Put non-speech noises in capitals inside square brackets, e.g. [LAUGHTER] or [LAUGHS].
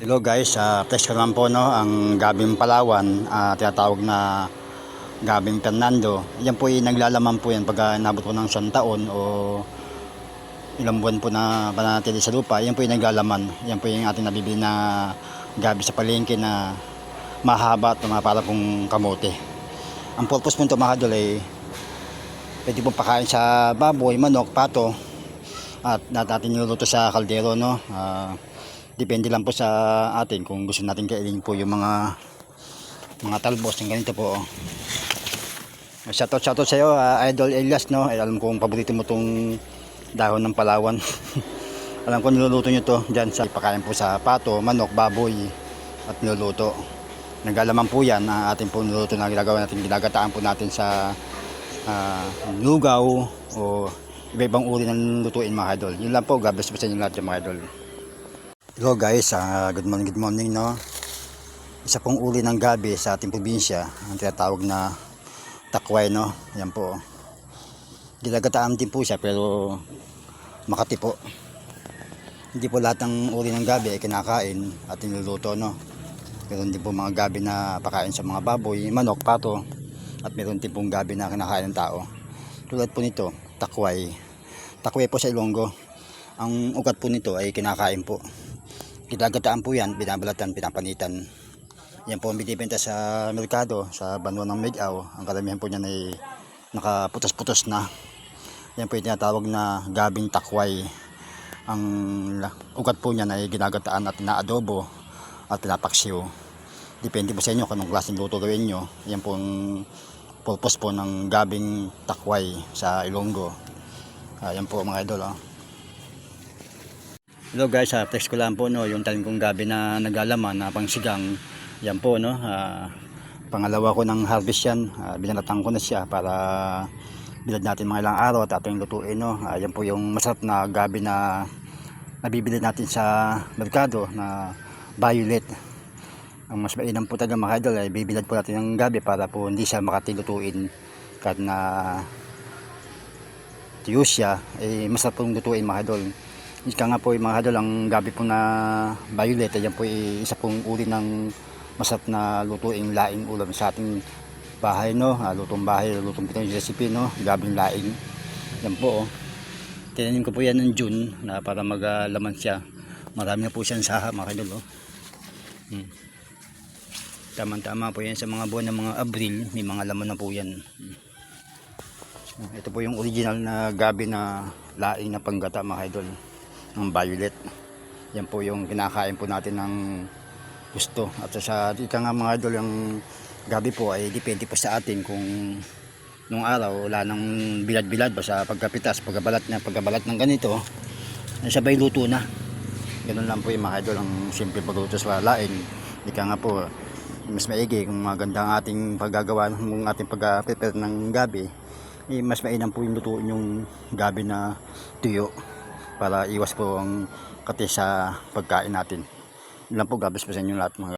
Hello guys, uh, test ko naman po no, ang Gabing Palawan, ah, tinatawag na Gabing Fernando. Yan po ay naglalaman po yan pag nabot po ng isang taon o ilang buwan po na panatili sa lupa. Yan po yung naglalaman. Yan po yung ating nabibili na gabi sa palengke na mahaba at para pong kamote. Ang purpose po nito mga kadol ay pwede pong pakain sa baboy, manok, pato at natin niluluto sa kaldero no. Ah, depende lang po sa atin kung gusto natin kainin po yung mga mga talbos ng ganito po. Shoutout shoutout sa iyo Idol Elias no. Eh, alam kong paborito mo tong dahon ng Palawan. [LAUGHS] alam ko niluluto nyo to diyan sa pakain po sa pato, manok, baboy at niluluto. Naglalaman po yan na ating po niluluto na ginagawa natin ginagataan po natin sa ah, lugaw o iba-ibang uri ng lutuin mga idol. Yun lang po, God bless po sa inyo lahat yung mga idol. Hello guys, ah, good morning, good morning no. Isa pong uri ng gabi sa ating probinsya, ang tinatawag na takway no. Yan po. Ginagataan din po siya pero Makati. Hindi po lahat ng uri ng gabi ay kinakain at niluluto no. Meron din po mga gabi na pakain sa mga baboy, manok, pato at meron din pong gabi na kinakain ng tao. Tulad po nito, takway. Takway po sa Ilonggo. Ang ugat po nito ay kinakain po. Ginagataan po yan, binabalatan, pinapanitan. Yan po ang binibenta sa merkado, sa banwa ng Megaw. Ang karamihan po niyan ay nakaputos-putos na. Yan po yung tinatawag na gabing takway. Ang ugat po niyan ay ginagataan at inaadobo at pinapaksiw. Depende po sa inyo kung anong klaseng luto gawin nyo. Yan po ang purpose po ng gabing takway sa Ilonggo. Ayan po mga idol. Oh. Hello guys, ah, text ko lang po no, yung talim kong gabi na naglalaman na pangsigang. Yan po no. ah, pangalawa ko ng harvest yan. Uh, binalatan ko na siya para bilad natin mga ilang araw at ating lutuin no. Ah, yan po yung masarap na gabi na nabibili natin sa merkado na violet. Ang mas mainam po talaga mga idol ay bibilad po natin ng gabi para po hindi siya makatilutuin kahit na tuyo siya eh masarap pong lutuin mga idol. Ika nga po yung mga idol, ang gabi po na violet, ayan po ay isa pong uri ng masarap na lutuing laing ulam sa ating bahay, no? Ah, lutong bahay, lutong pitong recipe, no? Gabing laing. Yan po, oh. Tinanim ko po yan ng June na para maglaman siya. Marami na po siyang saha, mga idol, oh. Hmm. Tama-tama po yan sa mga buwan ng mga Abril, may mga laman na po yan. Hmm. Ito po yung original na gabi na laing na panggata, mga idol ng violet. Yan po yung kinakain po natin ng gusto. At sa ika nga mga idol, yung gabi po ay depende po sa atin kung nung araw wala nang bilad-bilad ba sa pagkapitas, pagkabalat na pagkabalat ng ganito, ay sabay luto na. Ganun lang po yung mga idol ang simple pagluto sa laing. Ika nga po, mas maigi kung maganda ang ating paggagawa ng ating pag-prepare ng gabi, eh, mas mainam po yung lutuin yung gabi na tuyo para iwas po ang kati sa pagkain natin. Lang po, gabis pa sa inyo lahat mga